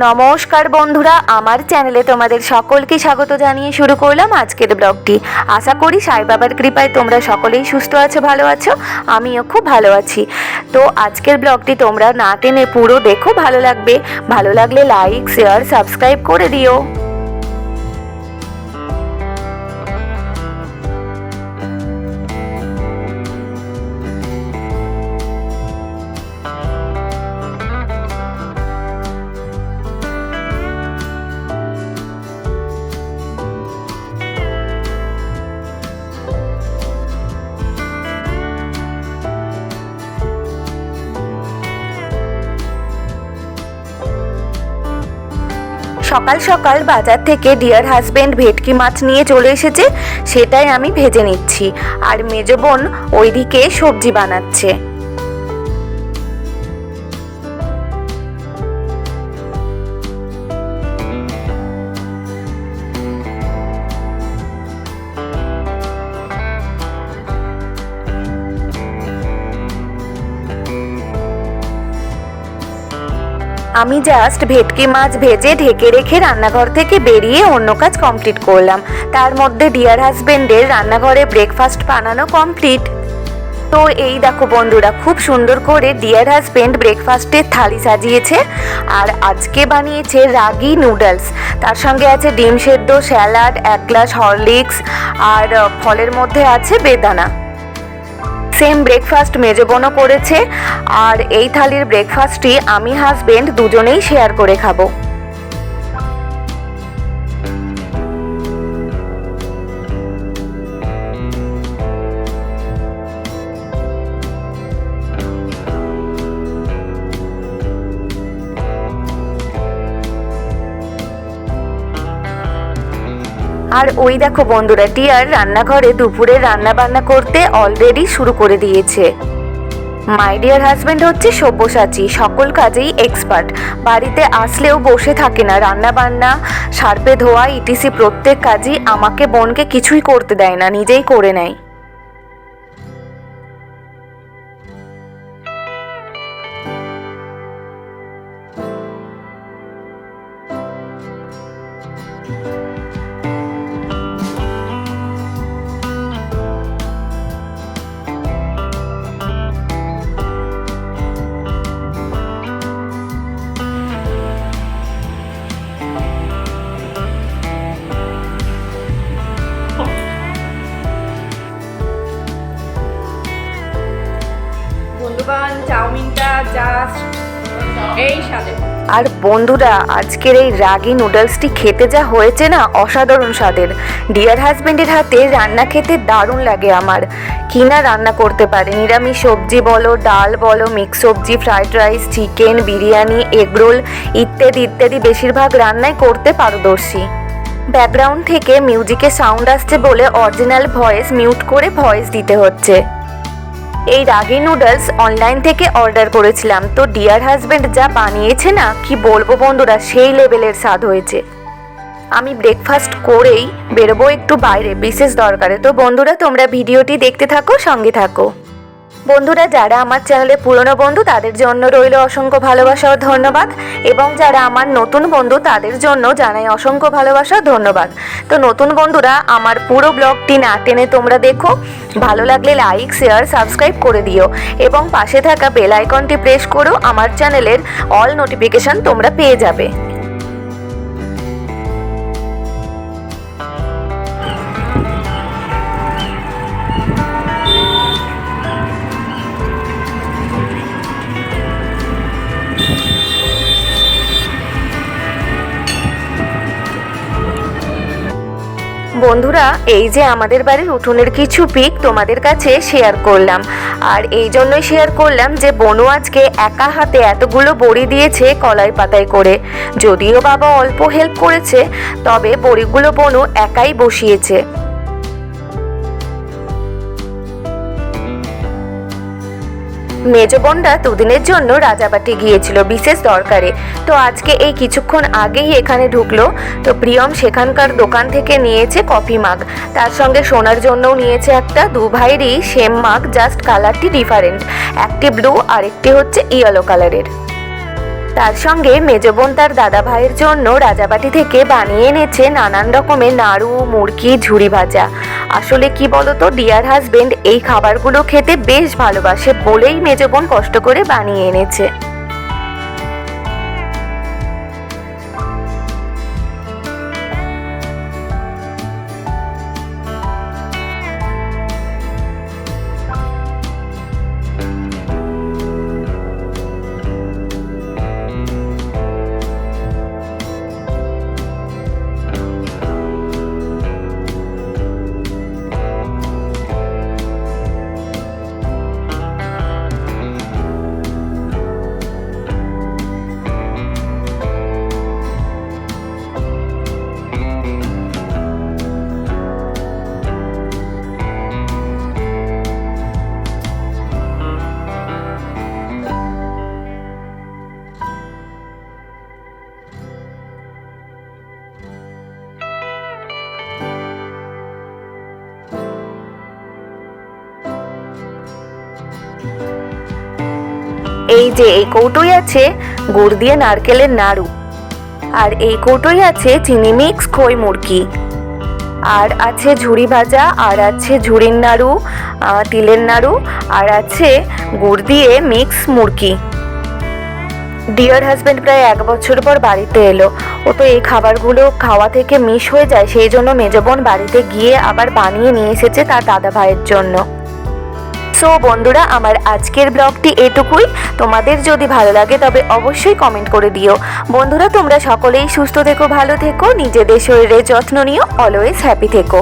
নমস্কার বন্ধুরা, আমার চ্যানেলে তোমাদের সকলকে স্বাগত জানিয়ে শুরু করলাম আজকের ব্লগটি। আশা করি সাই বাবার কৃপায় তোমরা সকলেই সুস্থ আছো, ভালো আছো, আমিও খুব ভালো আছি। তো আজকের ব্লগটি তোমরা না টেনে পুরো দেখো, ভালো লাগবে। ভালো লাগলে লাইক শেয়ার সাবস্ক্রাইব করে দিও। সকাল সকাল বাজার থেকে ডিয়ার হাজব্যান্ড ভেটকি মাছ নিয়ে চলে এসেছে, সেটাই আমি ভেজে নিচ্ছি। আর মেজো বোন ওইদিকে সবজি বানাচ্ছে। আমি জাস্ট ভেটকি মাছ ভেজে ঢেকে রেখে রান্নাঘর থেকে বেরিয়ে অন্য কাজ কমপ্লিট করলাম। তার মধ্যে ডিয়ার হাজবেন্ডের রান্নাঘরে ব্রেকফাস্ট বানানো কমপ্লিট তো এই দেখো বন্ধুরা, খুব সুন্দর করে ডিয়ার হাজবেন্ড ব্রেকফাস্টের থালি সাজিয়েছে আর আজকে বানিয়েছে রাগি নুডলস তার সঙ্গে আছে ডিম সেদ্ধ, স্যালাড, এক গ্লাস হরলিক্স আর ফলের মধ্যে আছে বেদানা। সেম ব্রেকফাস্ট মেজবোনও করেছে। আর এই থালির ব্রেকফাস্টটি আমি হাজবেন্ড দুজনেই শেয়ার করে খাব। আর ওই দেখো বন্ধুরা, টিয়ার রান্নাঘরে দুপুরে রান্না বান্না করতে অলরেডি শুরু করে দিয়েছে। মাই ডিয়ার হাজব্যান্ড হচ্ছে সব্যসাচী, সকল কাজেই এক্সপার্ট বাড়িতে আসলেও বসে থাকে না রান্না বান্না সার্পে ধোয়া, ইটিসি প্রত্যেক কাজই আমাকে বোনকে কিছুই করতে দেয় না, নিজেই করে নেয়। চাউমিনটা জাস্ট এই স্বাদে। আর বন্ধুরা, আজকের এই রাগি নুডলসটি খেতে যা হয়েছে না অসাধারণ স্বাদের। ডিয়ার হাজব্যান্ডের হাতে রান্না খেতে দারুণ লাগে আমার। কিনা রান্না করতে পারে? নিরামিষ সবজি বলো, ডাল বলো মিক্স সবজি fried rice chicken biryani egg roll ইত্যাদি ইত্যাদি বেশিরভাগ রান্নাই করতে পারদর্শী। ব্যাকগ্রাউন্ড থেকে মিউজিকের সাউন্ড আসছে বলে অরিজিনাল ভয়েস মিউট করে ভয়েস দিতে হচ্ছে। এই রাগি নুডলস অনলাইন থেকে অর্ডার করেছিলাম। তো ডিয়ার হাজব্যান্ড যা বানিয়েছে না, কি বলব বন্ধুরা, সেই লেভেলের স্বাদ হয়েছে। আমি ব্রেকফাস্ট করেই বেরোবো একটু বাইরে, বিশেষ দরকারে। তো বন্ধুরা, তোমরা ভিডিওটি দেখতে থাকো, সঙ্গে থাকো। বন্ধুরা, যারা আমার চ্যানেলে পুরনো বন্ধু, তাদের জন্য রইল অসংখ্য ভালোবাসা ও ধন্যবাদ। এবং যারা আমার নতুন বন্ধু, তাদের জন্য জানাই অসংখ্য ভালোবাসা ধন্যবাদ। তো নতুন বন্ধুরা, আমার পুরো ব্লগটি না টেনে তোমরা দেখো। ভালো লাগলে লাইক, শেয়ার, সাবস্ক্রাইব করে দিও। এবং পাশে থাকা বেল আইকনটি প্রেস করো। আমার চ্যানেলের অল নোটিফিকেশন তোমরা পেয়ে যাবে। বন্ধুরা, এই যে আমাদের বাড়ির উঠোনের কিছু পিক তোমাদের কাছে শেয়ার করলাম। আর এই জন্যই শেয়ার করলাম যে বনু আজকে একা হাতে এতগুলো বড়ি দিয়েছে কলাই পাতায় করে। যদিও বাবা অল্প হেল্প করেছে, তবে বড়িগুলো বনু একাই বসিয়েছে। মেজ বোনরা দুদিনের জন্য রাজাবাটি গিয়েছিল বিশেষ দরকারে। তো আজকে এই কিছুক্ষণ আগেই এখানে ঢুকলো। তো প্রিয়ম সেখানকার দোকান থেকে নিয়েছে কফি মাগ। তার সঙ্গে সোনার জন্যও নিয়েছে একটা, দু ভাইয়েরই সেম মাগ, জাস্ট কালারটি ডিফারেন্ট। একটি ব্লু আর একটি হচ্ছে ইয়েলো কালারের। তার সঙ্গে মেজবন তার দাদা ভাইয়ের জন্য রাজাবাটি থেকে বানিয়ে এনেছে নানান রকমের নাড়ু মুরগি ঝুড়ি ভাজা। আসলে কি বলতো, ডিয়ার হাজবেন্ড এই খাবারগুলো খেতে বেশ ভালোবাসে বলেই মেজবন কষ্ট করে বানিয়ে এনেছে। এই যে এই কৌটোই আছে, গুড় দিয়ে নারকেলের নাড়ু। আর এই কৌটোই আছে চিনি মিক্স খই মুরগি। আর আছে ঝুড়ি ভাজা, আর আছে ঝুড়ির নাড়ু তিলের নাড়ু, আর আছে গুড় দিয়ে মিক্স মুরগি। ডিয়ার হাজব্যান্ড প্রায় এক বছর পর বাড়িতে এলো। ও তো এই খাবারগুলো খাওয়া থেকে মিস হয়ে যায়, সেই জন্য মেজবন বাড়িতে গিয়ে আবার বানিয়ে নিয়ে এসেছে তার দাদা ভাইয়ের জন্য। সো বন্ধুরা, আমার আজকের ব্লগটি এটুকুই। তোমাদের যদি ভালো লাগে, তবে অবশ্যই কমেন্ট করে দিও। বন্ধুরা, তোমরা সকলেই সুস্থ থেকো, ভালো থেকো, নিজেদের শরীরের যত্ন নিও অলওয়েজ হ্যাপি থেকো।